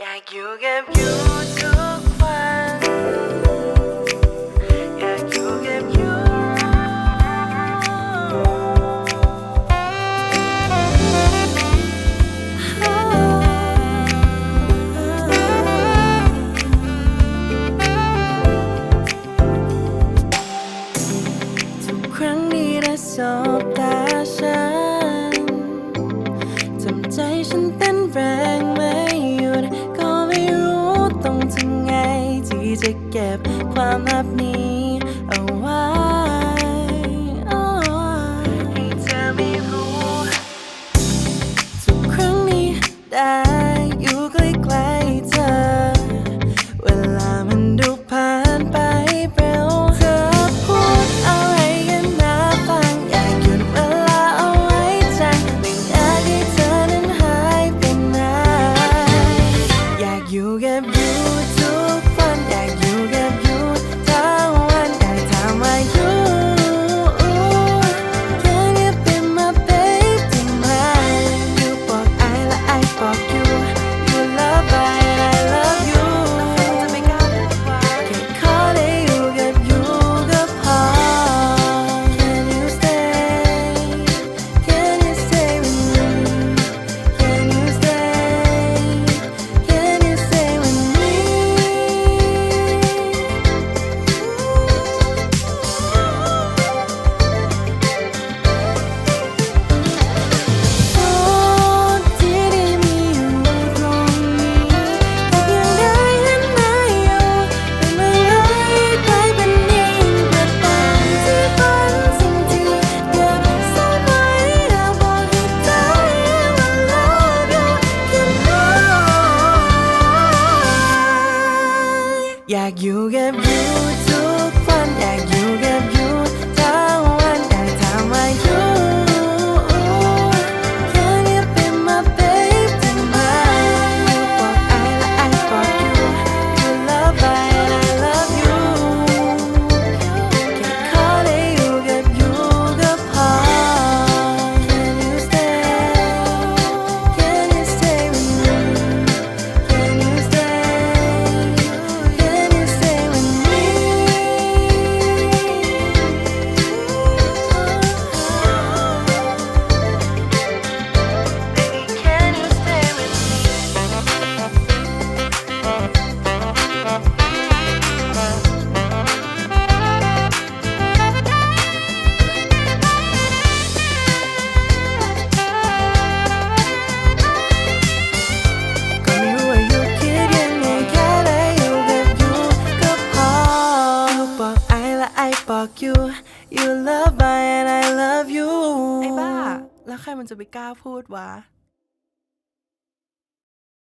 อยากอยู่กับยูทุกวันอยากอยู่กับยูทุกครั้งที่ได้สบตา จะเก็บความลับนี้เอาไว้ให้เธอไม่รู้ ทุกครั้งนี้ได้อยู่ใกล้ๆเธอ เวลามันดูผ่านไปเร็วเธอพูดอะไรกันนะฟังอยากหยุดเวลาเอาไว้จังไม่อยากให้เธอนั้นหายไปไหนอยากอยู่กับยู อยากอยู่กับยูทุกวันอยากอยู่กับ you You love I and I love you ไอ้บ้า แล้วใครมันจะไปกล้าพูดวะ